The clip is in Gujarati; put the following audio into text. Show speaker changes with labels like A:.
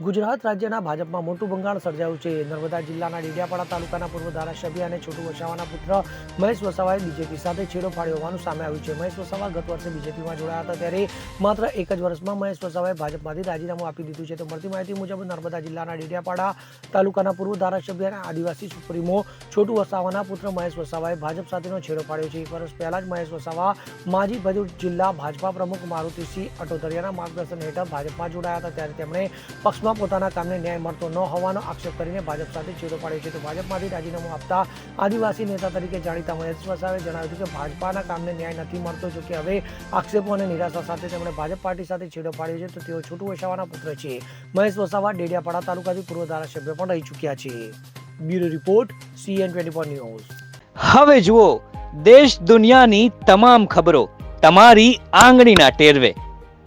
A: ગુજરાત રાજ્યના ભાજપમાં મોટું ભંગાણ સર્જાયું છે. નર્મદા જિલ્લાના ડેડિયાપાડા તાલુકાના પૂર્વ ધારાસભ્ય અને છોટુ વસાવાના પુત્ર મહેશ વસાવાએ બીજેપી સાથે છેડો ફાડ્યો હોવાનું સામે આવ્યું છે. મહેશ વસાવા ગત વર્ષે બીજેપીમાં જોડાયા હતા ત્યારે માત્ર એક જ વર્ષમાં મહેશ વસાવાએ ભાજપમાંથી રાજીનામું આપી દીધું છે. તો મળતી માહિતી મુજબ નર્મદા જિલ્લાના ડેડિયાપાડા તાલુકાના પૂર્વ ધારાસભ્ય અને આદિવાસી સુપ્રીમો છોટુ વસાવાના પુત્ર મહેશ વસાવાએ ભાજપ સાથેનો છેડો પાડ્યો છે. એક વર્ષ પહેલા જ મહેશ વસાવા માજી ભરૂચ જિલ્લા ભાજપા પ્રમુખ મારુતિસિંહ અટોદરિયાના માર્ગદર્શન હેઠળ ભાજપમાં જોડાયા હતા. ત્યારે તેમણે પક્ષમાં પોતાના કામને ન્યાય મળતો ન હોવાનો આક્ષેપ કરીને ભાજપ સાથે છેડો પાડ્યો છે. તો ભાજપમાંથી રાજીનામું આપતા આદિવાસી નેતા તરીકે જાણીતા મહેશ વસાવે જણાવ્યું હતું કે ભાજપાના કામને ન્યાય નથી મળતો જો કે હવે આક્ષેપો અને નિરાશા સાથે તેમણે ભાજપ પાર્ટી સાથે છેડો પાડ્યો છે. તો તેઓ છોટુ વસાવાના પુત્ર છે. મહેશ વસાવા ડેડિયાપાડા તાલુકાથી પૂર્વ ધારાસભ્ય પણ રહી ચૂક્યા છે. Bureau report CN twenty news.
B: હવે જુઓ, દેશ દુનિયાની તમામ ખબરો તમારી આંગળીના ટેરવે.